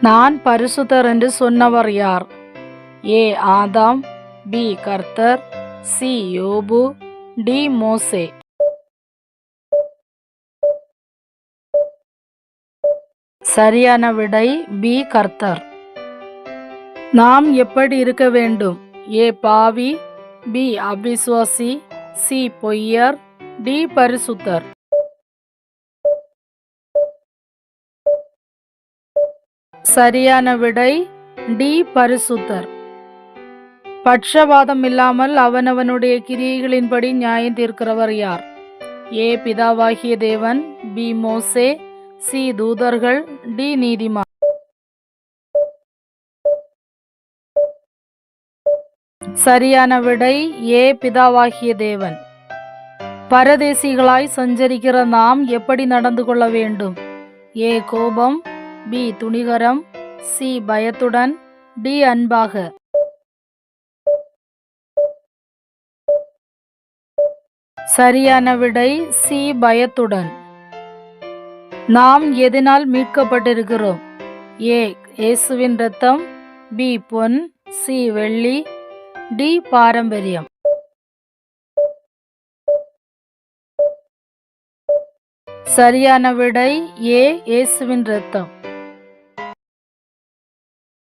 நான் பரிசுத்தர் என்று சொன்னவர் யார்? ஏ ஆதாம் பி கர்த்தர் சி யோபு டி மோசே. சரியான விடை பி கர்த்தர். நாம் எப்படி இருக்க வேண்டும்? ஏ பாவி பி அபிஸ்வாசி சி பொய்யர் டி பரிசுத்தர். சரியான விடை டி. பரிசுத்தர். பட்சபாதம் இல்லாமல் அவனவனுடைய கிரியைகளின்படி நியாயம் தீர்க்கிறவர் யார்? ஏ. பிதாவாகிய தேவன் பி. மோசே சி. தூதர்கள் டி. நீதிமா. சரியான விடை ஏ. பிதாவாகிய தேவன். பரதேசிகளாய் சஞ்சரிக்கிற நாம் எப்படி நடந்து கொள்ள வேண்டும்? ஏ. கோபம் பி. துணிகரம் சி. பயத்துடன் டி. அன்பாக. சரியான விடை சி. பயத்துடன். நாம் எதனால் மீட்கப்பட்டிருக்கிறோம்? ஏ. இயேசுவின் ரத்தம் பி. பொன் சி. வெள்ளி டி. பாரம்பரியம். சரியான விடை ஏ. இயேசுவின் ரத்தம்